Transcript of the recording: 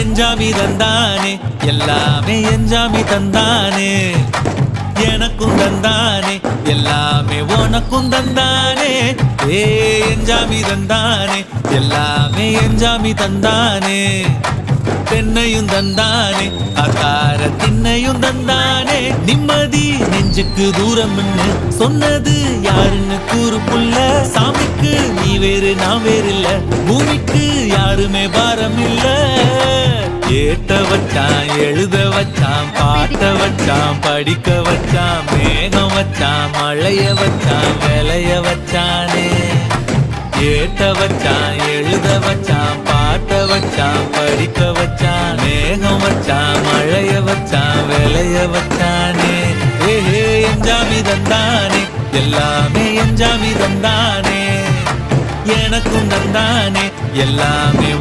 எஞ்சாமி தந்தானே எல்லாமே எஞ்சாமி தந்தானே எனக்கும் தந்தானே எல்லாமே உனக்கும் தந்தானே ஏ எஞ்சாமி தந்தானே எல்லாமே எஞ்சாமி தந்தானே தென்னையும் தந்தானே அக்கார திண்ணையும் தந்தானே நிம்மதி நெஞ்சுக்கு தூரம் சொன்னது யாருன்னு கூறு புள்ள சாமிக்கு நீ வேறு நான் வேறு இல்ல பூமிக்கு யாருமே பாரம் இல்ல கேட்ட வச்சான் எழுத வச்சான் பாட்ட வச்சான் படிக்க வச்சான் மேகம் வச்சான் மழைய வச்சான் விளைய வச்சானே ஏத்த வச்சான் எழுத வச்சான் பாட்ட வச்சான் படிக்க வச்சான் மேகம் வச்சான் மழைய வச்சான் விளைய வச்சானே ஏஹே எஞ்சாமி தந்தானே எல்லாமே எஞ்சாமி தந்தானே எனக்கும் தந்தானே எல்லாமே